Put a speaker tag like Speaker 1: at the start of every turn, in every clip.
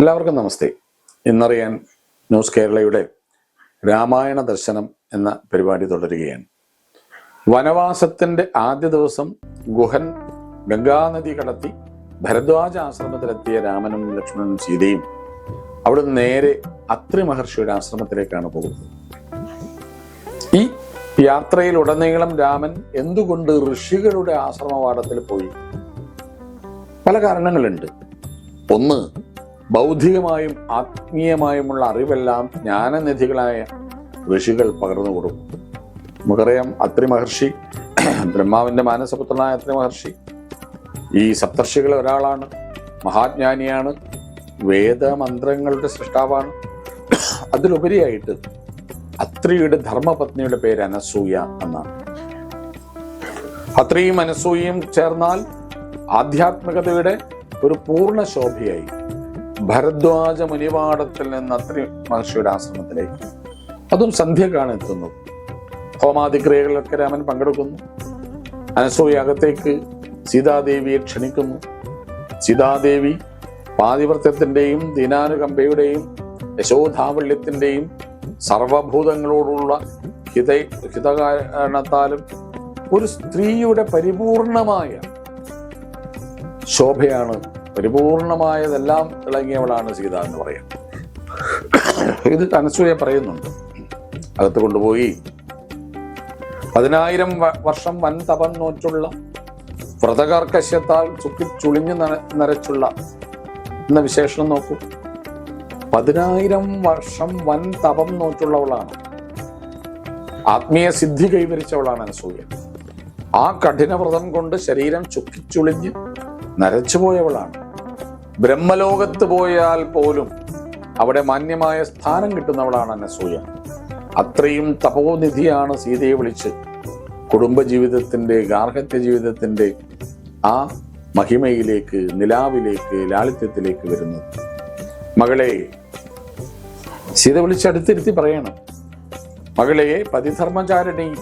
Speaker 1: എല്ലാവർക്കും നമസ്തേ. ഇന്നറിയാൻ ന്യൂസ് കേരളയുടെ രാമായണ ദർശനം എന്ന പരിപാടി തുടരുകയാണ്. വനവാസത്തിന്റെ ആദ്യ ദിവസം ഗുഹൻ ഗംഗാനദി കടത്തി ഭരദ്വാജ ആശ്രമത്തിലെത്തിയ രാമനും ലക്ഷ്മണനും സീതയും അവിടെ നേരെ അത്രി മഹർഷിയുടെ ആശ്രമത്തിലേക്കാണ് പോകുന്നത്. ഈ യാത്രയിൽ ഉടനീളം രാമൻ എന്തുകൊണ്ട് ഋഷികളുടെ ആശ്രമവാടത്തിൽ പോയി? പല കാരണങ്ങളുണ്ട്. ഒന്ന് ബൗദ്ധികമായും ആത്മീയമായുമുള്ള അറിവെല്ലാം ജ്ഞാനനിധികളായ ഋഷികൾ പകർന്നു കൊടുക്കും. നമുക്കറിയാം അത്രി മഹർഷി ബ്രഹ്മാവിന്റെ മാനസപുത്രനായ അത്രി മഹർഷി. ഈ സപ്തർഷികളെ ഒരാളാണ് മഹാജ്ഞാനിയാണ് വേദമന്ത്രങ്ങളുടെ സൃഷ്ടാവാണ്. അതിലുപരിയായിട്ട് അത്രിയുടെ ധർമ്മപത്നിയുടെ പേര് അനസൂയ എന്നാണ്. അത്രിയും അനസൂയയും ചേർന്നാൽ ആധ്യാത്മികതയുടെ ഒരു പൂർണ ശോഭയായി. ഭരദ്വാജ മുനിവാടത്തിൽ നിന്ന് അത്രി മഹർഷിയുടെ ആശ്രമത്തിലേക്ക്. അതും സന്ധ്യക്കാണ് എത്തുന്നത്. ഹോമാതിക്രിയകളിലൊക്കെ രാമൻ പങ്കെടുക്കുന്നു. അനസൂയ അകത്തേക്ക് സീതാദേവിയെ ക്ഷണിക്കുന്നു. സീതാദേവി പാതിവൃത്യത്തിന്റെയും ദീനാനുകമ്പയുടെയും യശോധാവല്യത്തിന്റെയും സർവഭൂതങ്ങളോടുള്ള ഹിത ഹിതകാരണത്താലും ഒരു സ്ത്രീയുടെ പരിപൂർണമായ ശോഭയാണ് പരിപൂർണമായതെല്ലാം ഇളങ്ങിയവളാണ് സീത എന്ന് പറയാം. ഇത് അനസൂയ പറയുന്നുണ്ട്. അകത്ത് കൊണ്ടുപോയി. പതിനായിരം വർഷം വൻ തപം നോറ്റുള്ള വ്രതകർക്കശ്യത്താൽ ചുക്കി ചുളിഞ്ഞു നരച്ചുള്ള എന്ന വിശേഷണം നോക്കൂ. പതിനായിരം വർഷം വൻ തപം നോറ്റുള്ളവളാണ്. ആത്മീയ സിദ്ധി കൈവരിച്ചവളാണ് അനസൂയ. ആ കഠിനവ്രതം കൊണ്ട് ശരീരം ചുക്കിച്ചുളിഞ്ഞ് നരച്ചുപോയവളാണ്. ബ്രഹ്മലോകത്ത് പോയാൽ പോലും അവിടെ മാന്യമായ സ്ഥാനം കിട്ടുന്നവളാണ് അനസൂയ അത്രയും തപോനിധിയാണ് സീതയെ വിളിച്ച് കുടുംബജീവിതത്തിന്റെ ഗാർഹത്യ ജീവിതത്തിന്റെ ആ മഹിമയിലേക്ക് നിലാവിലേക്ക് ലാളിത്യത്തിലേക്ക് വരുന്നത്. മകളെ സീത വിളിച്ചടുത്തിരുത്തി പറയണം. മകളെ പതിധർമ്മചാരണി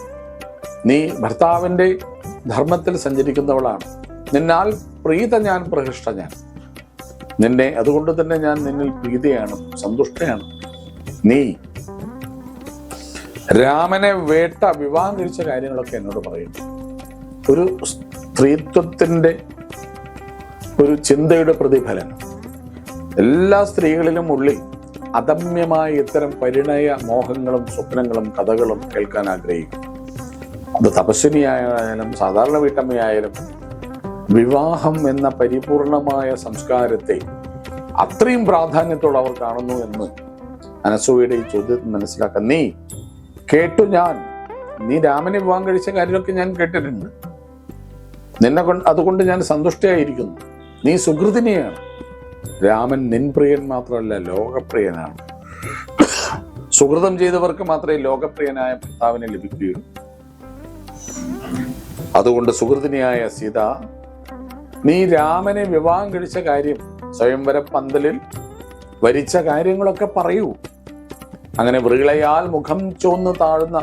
Speaker 1: നീ ഭർത്താവിന്റെ ധർമ്മത്തിൽ സഞ്ചരിക്കുന്നവളാണ്. നിന്നാൽ പ്രീത ഞാൻ പ്രഹിഷ്ട ഞാൻ. നിന്നെ അതുകൊണ്ട് തന്നെ ഞാൻ നിന്നിൽ പ്രീതിയാണ് സന്തുഷ്ടയാണ്. നീ രാമനെ വേട്ട വിവാഹം തിരിച്ച കാര്യങ്ങളൊക്കെ എന്നോട് പറയുന്നു ഒരു സ്ത്രീത്വത്തിന്റെ ഒരു ചിന്തയുടെ പ്രതിഫലനം. എല്ലാ സ്ത്രീകളിലും ഉള്ളിൽ അദമ്യമായ ഇത്തരം പരിണയ മോഹങ്ങളും സ്വപ്നങ്ങളും കഥകളും കേൾക്കാൻ ആഗ്രഹിക്കും അത് തപസ്വിനിയായാലും സാധാരണ വീട്ടമ്മയായാലും വിവാഹം എന്ന പരിപൂർണമായ സംസ്കാരത്തെ അത്രയും പ്രാധാന്യത്തോടെ അവർ കാണുന്നു എന്ന് അനസൂയയുടെ ഈ ചോദ്യത്തിൽ മനസ്സിലാക്കാം. നീ കേട്ടു ഞാൻ. നീ രാമനെ വിവാഹം കഴിച്ച കാര്യമൊക്കെ ഞാൻ കേട്ടിട്ടുണ്ട്. നിന്നെ കൊണ്ട് അതുകൊണ്ട് ഞാൻ സന്തുഷ്ടയായിരിക്കുന്നു. നീ സുഹൃത്തിനെയാണ് രാമൻ നിൻപ്രിയൻ മാത്രമല്ല ലോകപ്രിയനാണ്. സുഹൃതം ചെയ്തവർക്ക് മാത്രമേ ലോകപ്രിയനായ ഭർത്താവിനെ ലഭിക്കുകയുള്ളൂ. അതുകൊണ്ട് സുഹൃത്തിനിയായ സീത നീ രാമനെ വിവാഹം കഴിച്ച കാര്യം സ്വയംവര പന്തലിൽ വരിച്ച കാര്യങ്ങളൊക്കെ പറയൂ. അങ്ങനെ വൃളയാൽ മുഖം ചോന്ന് താഴ്ന്ന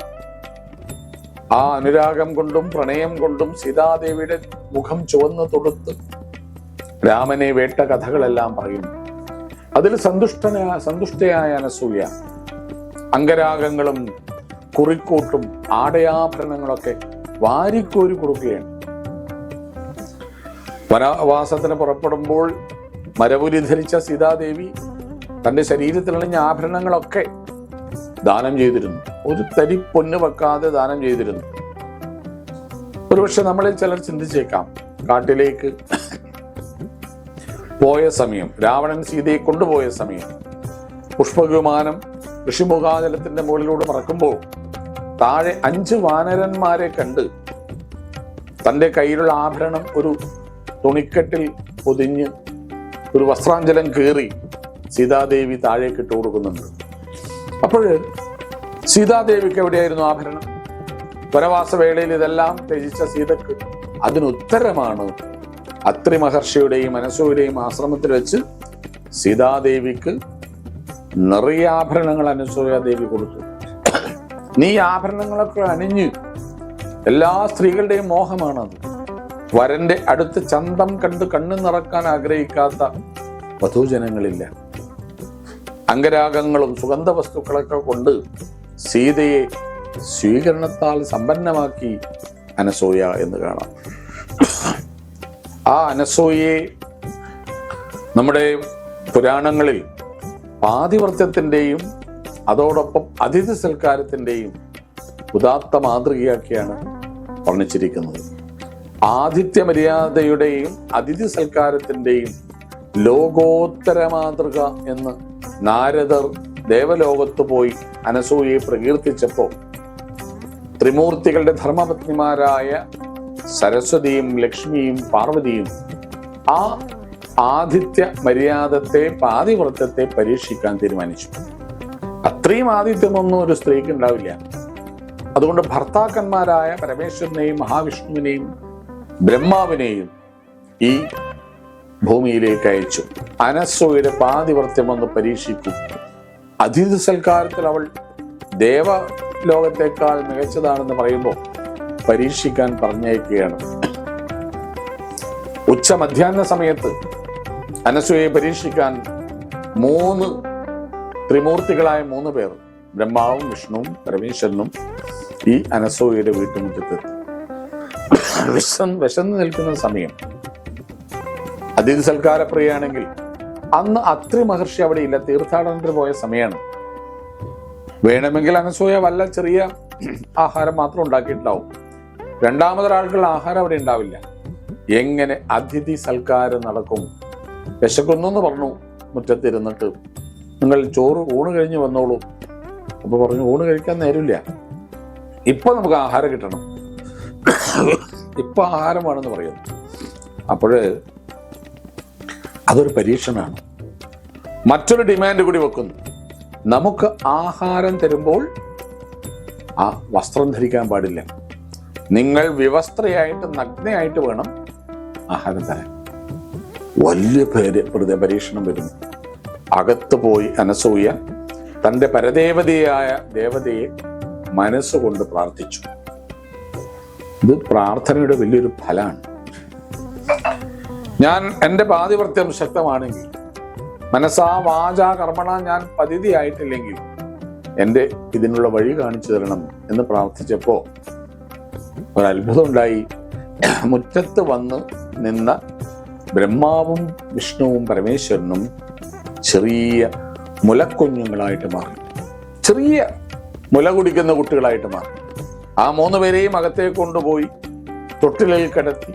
Speaker 1: ആ അനുരാഗം കൊണ്ടും പ്രണയം കൊണ്ടും സീതാദേവിയുടെ മുഖം ചുവന്ന് തൊടുത്ത് രാമനെ വേട്ട കഥകളെല്ലാം പറയുന്നു. അതിൽ സന്തുഷ്ടനായ സന്തുഷ്ടയായ അനസൂയ അംഗരാഗങ്ങളും കുറിക്കൂട്ടും ആടയാഭരണങ്ങളൊക്കെ വാരിക്കോരി കൊടുക്കുകയാണ്. വനവാസത്തിന് പുറപ്പെടുമ്പോൾ മരപുരി ധരിച്ച സീതാദേവി തന്റെ ശരീരത്തിലണിഞ്ഞ ആഭരണങ്ങളൊക്കെ ദാനം ചെയ്തിരുന്നു. ഒരു തരി പൊന്ന് വെക്കാതെ ദാനം ചെയ്തിരുന്നു. ഒരുപക്ഷെ നമ്മളിൽ ചിലർ ചിന്തിച്ചേക്കാം കാട്ടിലേക്ക് പോയ സമയം രാവണൻ സീതയെ കൊണ്ടുപോയ സമയം പുഷ്പവിമാനം ഋഷിമുഖാചലത്തിന്റെ മുകളിലൂടെ പറക്കുമ്പോൾ താഴെ അഞ്ച് വാനരന്മാരെ കണ്ട് തന്റെ കയ്യിലുള്ള ആഭരണം ഒരു തുണിക്കെട്ടിൽ പൊതിഞ്ഞ് ഒരു വസ്ത്രാഞ്ചലം കീറി സീതാദേവി താഴേക്ക് ഇട്ട് കൊടുക്കുന്നുണ്ട്. അപ്പോൾ സീതാദേവിക്ക് എവിടെയായിരുന്നു ആഭരണം? വനവാസ വേളയിൽ ഇതെല്ലാം ത്യജിച്ച സീതക്ക് അതിനുത്തരമാണ് അത്രി മഹർഷിയുടെയും അനസൂയുടെയും ആശ്രമത്തിൽ വെച്ച് സീതാദേവിക്ക് നിറയെ ആഭരണങ്ങൾ അനസൂയാദേവി കൊടുത്തു. നീ ആഭരണങ്ങളൊക്കെ അണിഞ്ഞ് എല്ലാ സ്ത്രീകളുടെയും മോഹമാണത്. വരന്റെ അടുത്ത് ചന്തം കണ്ട് കണ്ണു നിറക്കാൻ ആഗ്രഹിക്കാത്ത വധൂജനങ്ങളില്ല. അംഗരാഗങ്ങളും സുഗന്ധ വസ്തുക്കളൊക്കെ കൊണ്ട് സീതയെ സ്വീകരണത്താൽ സമ്പന്നമാക്കി അനസൂയ എന്ന് കാണാം. ആ അനസൂയയെ നമ്മുടെ പുരാണങ്ങളിൽ പാതിവൃത്യത്തിന്റെയും അതോടൊപ്പം അതിഥി സൽക്കാരത്തിന്റെയും ഉദാത്ത മാതൃകയാക്കിയാണ് വർണിച്ചിരിക്കുന്നത്. ആതിഥ്യ മര്യാദയുടെയും അതിഥി സൽക്കാരത്തിന്റെയും ലോകോത്തര മാതൃക എന്ന് നാരദർ ദേവലോകത്ത് പോയി അനസൂയെ പ്രകീർത്തിച്ചപ്പോൾ ത്രിമൂർത്തികളുടെ ധർമ്മപത്നിമാരായ സരസ്വതിയും ലക്ഷ്മിയും പാർവതിയും ആ ആതിഥ്യ മര്യാദത്തെ പാതിവൃത്തത്തെ പരീക്ഷിക്കാൻ തീരുമാനിച്ചു. അത്രയും ആതിഥ്യമൊന്നും ഒരു സ്ത്രീക്ക് ഉണ്ടാവില്ല. അതുകൊണ്ട് ഭർത്താക്കന്മാരായ പരമേശ്വരനെയും മഹാവിഷ്ണുവിനെയും ബ്രഹ്മാവിനെയും ഈ ഭൂമിയിലേക്ക് അയച്ചു. അനസ്വയുടെ പാതിവൃത്യം ഒന്ന് പരീക്ഷിക്കൂ. അതിഥി സൽക്കാരത്തിൽ അവൾ ദേവ ലോകത്തെക്കാൾ മികച്ചതാണെന്ന് പറയുമ്പോൾ പരീക്ഷിക്കാൻ പറഞ്ഞേക്കുകയാണ് ഉച്ച മധ്യാഹ്ന സമയത്ത് അനസൂയെ പരീക്ഷിക്കാൻ മൂന്ന് ത്രിമൂർത്തികളായ മൂന്ന് പേർ ബ്രഹ്മാവും വിഷ്ണുവും പരമേശ്വരനും ഈ അനസൂയയുടെ വീട്ടുമുറ്റത്തെത്തി വിഷം വിശന്ന് നിൽക്കുന്ന സമയം. അതിഥി സൽക്കാരപ്രിയാണെങ്കിൽ അന്ന് അത്രി മഹർഷി അവിടെ ഇല്ല. തീർത്ഥാടനത്തിന് പോയ സമയമാണ് വേണമെങ്കിൽ അനസൂയ വല്ല ചെറിയ ആഹാരം മാത്രം ഉണ്ടാക്കിയിട്ടുണ്ടാവും. രണ്ടാമതൊരാൾക്കുള്ള ആഹാരം അവിടെ ഉണ്ടാവില്ല. എങ്ങനെ അതിഥി സൽക്കാരം നടക്കും? വിശക്കുന്നു പറഞ്ഞു മുറ്റത്തിരുന്നിട്ട്. നിങ്ങൾ ചോറ് ഊണ് കഴിഞ്ഞ് വന്നോളൂ. അപ്പൊ പറഞ്ഞു ഊണ് കഴിക്കാൻ നേരമില്ല. ഇപ്പൊ നമുക്ക് ആഹാരം കിട്ടണം. ഇപ്പൊ ആഹാരമാണെന്ന് പറയുന്നു. അപ്പോൾ അതൊരു പരീക്ഷണമാണ്. മറ്റൊരു ഡിമാൻഡ് കൂടി വെക്കുന്നു. നമുക്ക് ആഹാരം തരുമ്പോൾ ആ വസ്ത്രം ധരിക്കാൻ പാടില്ല. നിങ്ങൾ വിവസ്ത്രയായിട്ട് നഗ്നയായിട്ട് വേണം ആഹാരം തരാൻ. വലിയ പേര് വെറുതെ പരീക്ഷണം വരുന്നു. അകത്ത് പോയി അനസൂയ തന്റെ പരദേവതയായ ദേവതയെ മനസ്സുകൊണ്ട് പ്രാർത്ഥിച്ചു. ഇത് പ്രാർത്ഥനയുടെ വലിയൊരു ഫലമാണ്. ഞാൻ എന്റെ പാതിവൃത്യം ശക്തമാണെങ്കിൽ മനസ്സാ വാചാ കർമ്മണ ഞാൻ പതിഥിയായിട്ടില്ലെങ്കിൽ എന്റെ ഇതിനുള്ള വഴി കാണിച്ചു തരണം എന്ന് പ്രാർത്ഥിച്ചപ്പോൾ ഒരത്ഭുതം ഉണ്ടായി മുറ്റത്ത് വന്ന് നിന്ന ബ്രഹ്മാവും വിഷ്ണുവും പരമേശ്വരനും ചെറിയ മുലക്കുഞ്ഞുങ്ങളായിട്ട് മാറി. ചെറിയ മുല കുടിക്കുന്ന കുട്ടികളായിട്ട് മാറി. ആ മൂന്ന് പേരെയും അകത്തേക്ക് കൊണ്ടുപോയി തൊട്ടിലിൽ കിടത്തി.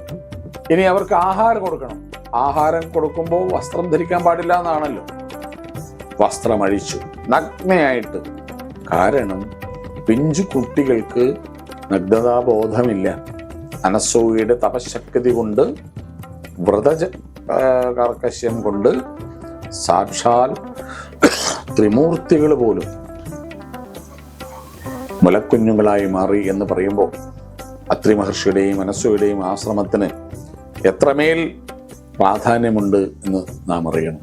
Speaker 1: ഇനി അവർക്ക് ആഹാരം കൊടുക്കണം. ആഹാരം കൊടുക്കുമ്പോൾ വസ്ത്രം ധരിക്കാൻ പാടില്ല എന്നാണല്ലോ. വസ്ത്രം അഴിച്ചു നഗ്നയായിട്ട്. കാരണം പിഞ്ചു കുട്ടികൾക്ക് നഗ്നതാബോധമില്ല. അനസൂയയുടെ തപശക്തി കൊണ്ട് വ്രതജ കാർക്കശ്യം കൊണ്ട് സാക്ഷാൽ ത്രിമൂർത്തികൾ പോലും മുലക്കുഞ്ഞുങ്ങളായി മാറി എന്ന് പറയുമ്പോൾ അത്രി മഹർഷിയുടെയും അനസൂയുടെയും ആശ്രമത്തിന് എത്രമേൽ പ്രാധാന്യമുണ്ട് എന്ന് നാം അറിയണം.